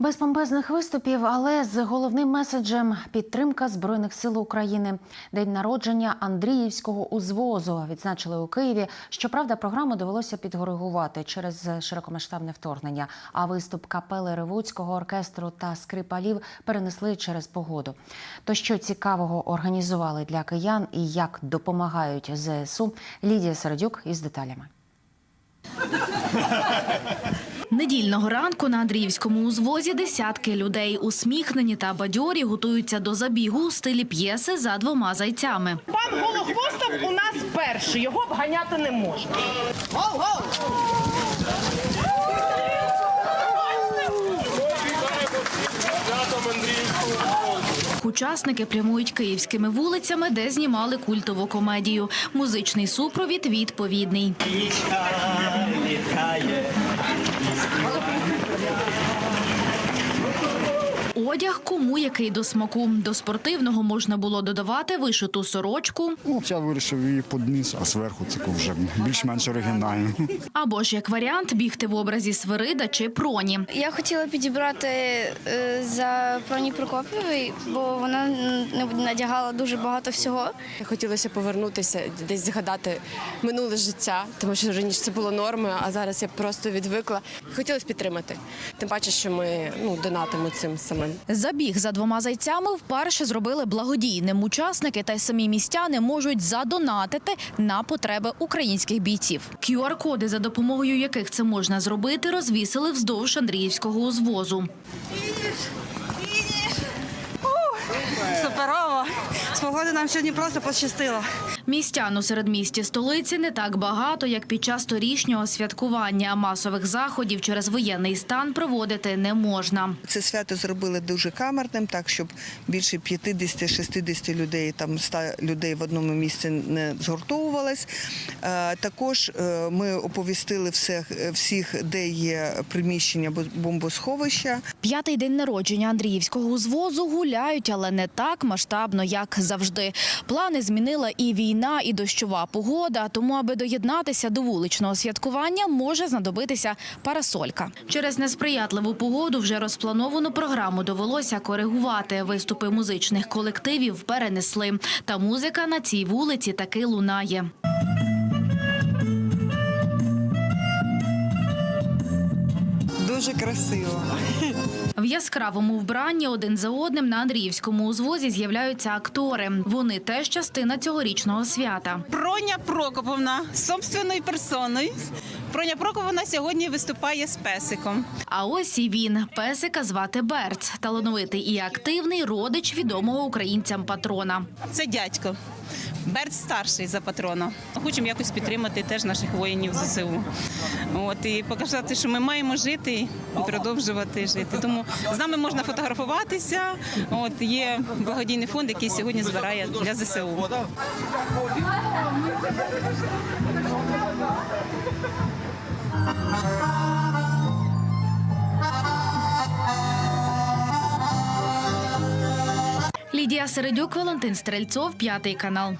Без помпезних виступів, але з головним меседжем підтримка збройних сил України. День народження Андріївського узвозу відзначили у Києві. Щоправда, програму довелося підгоригувати через широкомасштабне вторгнення. А виступ капели Ревуцького оркестру та скрипалів перенесли через погоду. То що цікавого організували для киян і як допомагають ЗСУ, Лідія Середюк із деталями. Недільного ранку на Андріївському узвозі десятки людей усміхнені та бадьорі готуються до забігу у стилі п'єси за двома зайцями. Пан Голохвостов у нас перший, його обганяти не можна. Учасники прямують київськими вулицями, де знімали культову комедію. Музичний супровід відповідний. Літає, літає. Одяг кому який до смаку. До спортивного можна було додавати вишиту сорочку Ну, я вирішив її під низ, а зверху це вже більш-менш оригінально. або ж як варіант бігти в образі Свирида чи Проні. Я хотіла підібрати е, за Проні Прокопівої, бо вона надягала дуже багато всього. Хотілося повернутися, десь згадати минуле життя, тому що раніше це було нормою, а зараз я просто відвикла. Хотілося підтримати. Тим паче, що ми ну, донатимо цим самим. Забіг за двома зайцями вперше зробили благодійним. Учасники та й самі містяни можуть задонатити на потреби українських бійців. QR-коди, за допомогою яких це можна зробити, розвісили вздовж Андріївського узвозу. Суперово. З погоди нам сьогодні просто пощастило. Містян у середмісті столиці не так багато, як під час торішнього святкування. Масових заходів через воєнний стан проводити не можна. Це свято зробили дуже камерним, так щоб більше 50-60 людей, там 100 людей в одному місці не згуртовувалось. Е, Також е, ми оповістили всіх, всіх, де є приміщення бомбосховища. П'ятий день народження Андріївського узвозу гуляють, але не так масштабно, як завжди. Плани змінила і війна, і дощова погода. Тому, аби доєднатися до вуличного святкування, може знадобитися парасолька. Через несприятливу погоду вже розплановану програму довелося коригувати. Виступи музичних колективів перенесли. Та музика на цій вулиці таки лунає. Дуже красиво. В яскравому вбранні один за одним на Андріївському узвозі з'являються актори. Вони теж частина цьогорічного свята. Проня Прокоповна собственною персоною. Проня Прокоповна сьогодні виступає з песиком. А ось і він. Песика звати Берц. Талановитий і активний родич відомого українцям патрона. Це дядько. Берт старший за патрона. Хочемо якось підтримати теж наших воїнів ЗСУ. От і показати, що ми маємо жити і продовжувати жити. Тому з нами можна фотографуватися. От є благодійний фонд, який сьогодні збирає для ЗСУ. Лідія Середюк, Валентин Стрельцов, п'ятий канал.